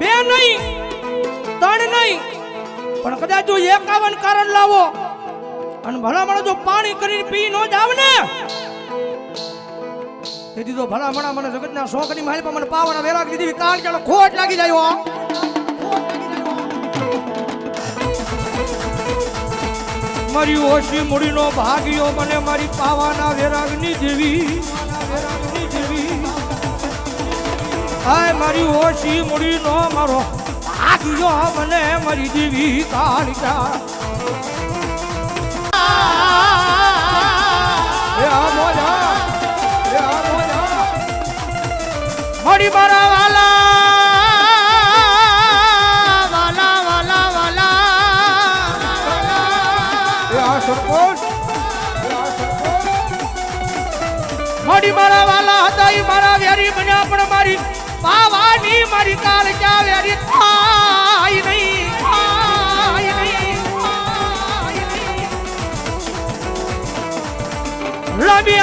બે નહીં, ત્રણ નહીં. પણ કદાચ જો એકાવન કારણ લાવો અને ભલામણ જો પાણી કરીને પી ન જાવ ને. તેથી તો ભલામણા મને જગતના શોખની માહિલ મને પાવાના વેરાગ દીધી કારણ કે ખોટ લાગી જાય મારી ઓછી મૂડીનો ભાગ્યો, મને મારી પાવાના વેરાગની જેવી. વેરાગની દેવી હાય, મારી ઓછી મૂડી નો મારો હાથ જો મને મારી દેવી કાળિકા મળી મારા વાલા વાલા વાલા વાલા. સરપંચ મળી મારા વાલા હતા એ મારા વેરી બન્યા પણ મારી પાવાની મારી તાર ક્યાં વેરી થાય નહીં, થાય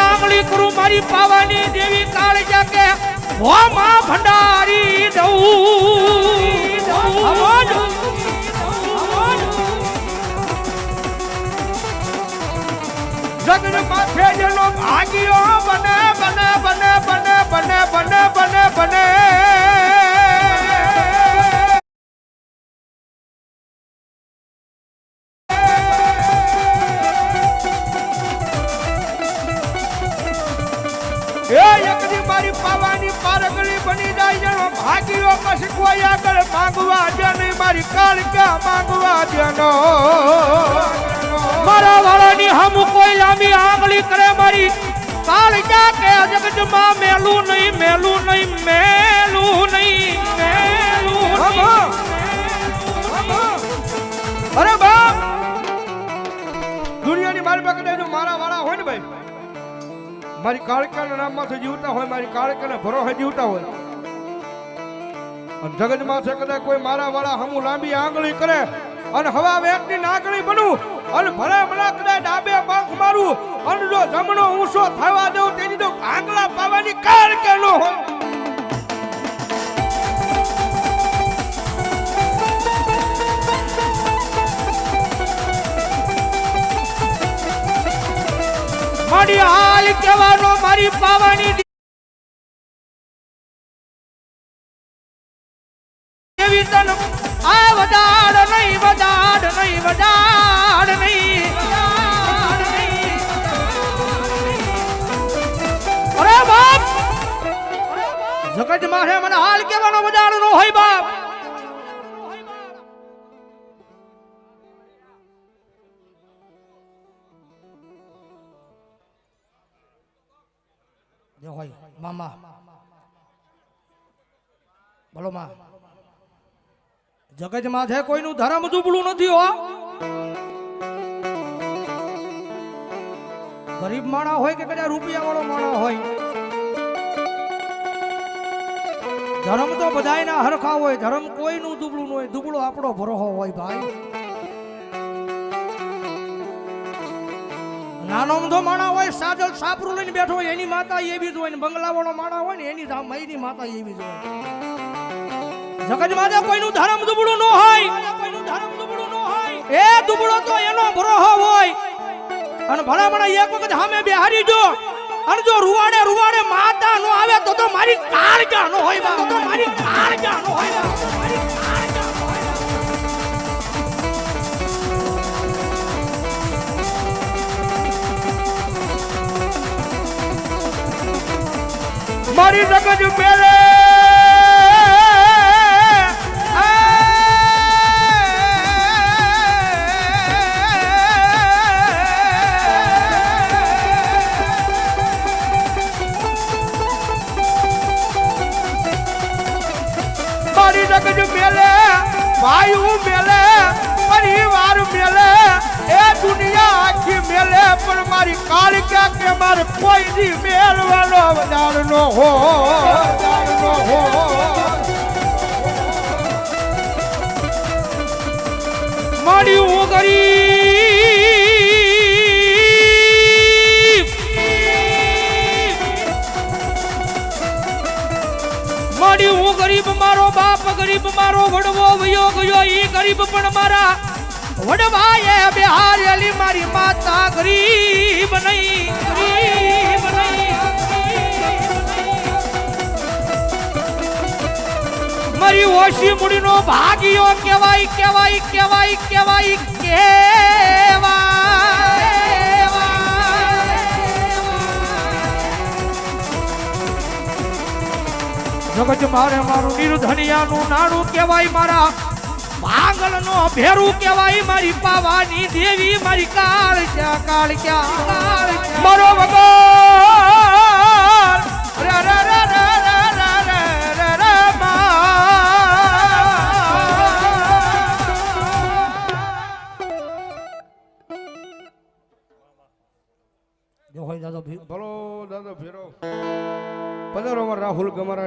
આંગળી કરું મારી પાવાની દેવી કાળ કે હો માં ભંડારી દઉં. અવાજ જગન માથે જેનો ભાગ્યો બને બને બને બને. બને બને બને બને. મારી પાવાની પારગળી બની જાય, જેનો ભાગ્યો પછી કોઈ આગળ માંગવા દે નહીં. મારી કાળકા માંગવા દેનો મારા વાળાની હમ કોઈ લાંબી આંગળી કરે, મારી કાળકા કે જગજમાં મેલું નહીં મેલું નહીં મેલું નહીં, મેલું અરે બાપ! દુનિયાની મારી જો મારા વાળા હોય ને ભાઈ, મારી કાળકાના નામમાંથી જીવતા હોય, મારી કાળકાના ભરોસે જીવતા હોય, અને જગતમાં છે કદાચ કોઈ મારા વાળા હમું લાંબી આંગળી કરે, અને હવા વેગની નાગણી બનવું અને ભલા ભલા કદાચ ડાબે પાંખ મારું અને જો જમણો ઊંચો થવા દઉં, તેની તો ભાંગલા પાવાની કાળ કે નો હોય. મારી હાલ કહેવાનો મારી પાવાની આ વડાડ નહીં વડાડ નહીં વડાડ નહીં. જગત મારે મને હાલ કહેવાનો વડાડ નો હોય બાપ. જો હોય, મામા. બોલો માં. જગત છે કોઈનું ધર્મ દુબળું નથી હો. ગરીબ માણા હોય કે કદાચ રૂપિયા વાળો માણા હોય. ધર્મ તો બધાયના હરખા હોય, ધર્મ કોઈનું દુબળું હોય, દુબળો આપણો ભરોહો હોય ભાઈ. નાનો અમધો માણા હોય, સાજલ સાપરું લઈને બેઠો હોય, એની માતા એવી જ હોય ને, બંગલાવાળો માણા હોય ને, એની ધા- માતા એવી જ હોય. જગત માતા કોઈનું ધર્મ દુબળું ન હોય કોઈનું ધર્મ દુબળું ન હોય એ દુબળો તો એનો ભરોહો હોય. અને ભલામણા એક વખત સામે બેહારી જો, અને જો રૂવાડે રૂવાડે માતા નો આવે તો તો મારી કાળ ગાનો હોય બા. તો મારી કાળ ગાનો હોય મારી રગજ મેળે જગત મેલે ભાઈ મેલે, પરિવાર મેલે, એ દુનિયા આખી મેલે, પણ મારી કાળિકા કે મારે કોઈ દી મેળવાનો વધાર નો હો, વધાર નો હો. મારી હું વડવો વયો ગયો, ઈ ગરીબ પણ મારા વડવાએ બિહારેલી મારી માતા ગરીબ નહીં, ગરીબ મારી ઓછી મૂડીનો ભાગીઓ કહેવાય કહેવાય કહેવાય કહેવાય કે જગજ મારે મારું નિર્ધનિયાનું નારું કહેવાય મારા. માંગલ નો ભેરું કહેવાય મારી પાવાની દેવી મારી કાળ ક્યાં કાળ ક્યાં મારો ભગવાન રે રે રે રે ભલો દાદા ભેરો. પધારો રાહુલ ગમરા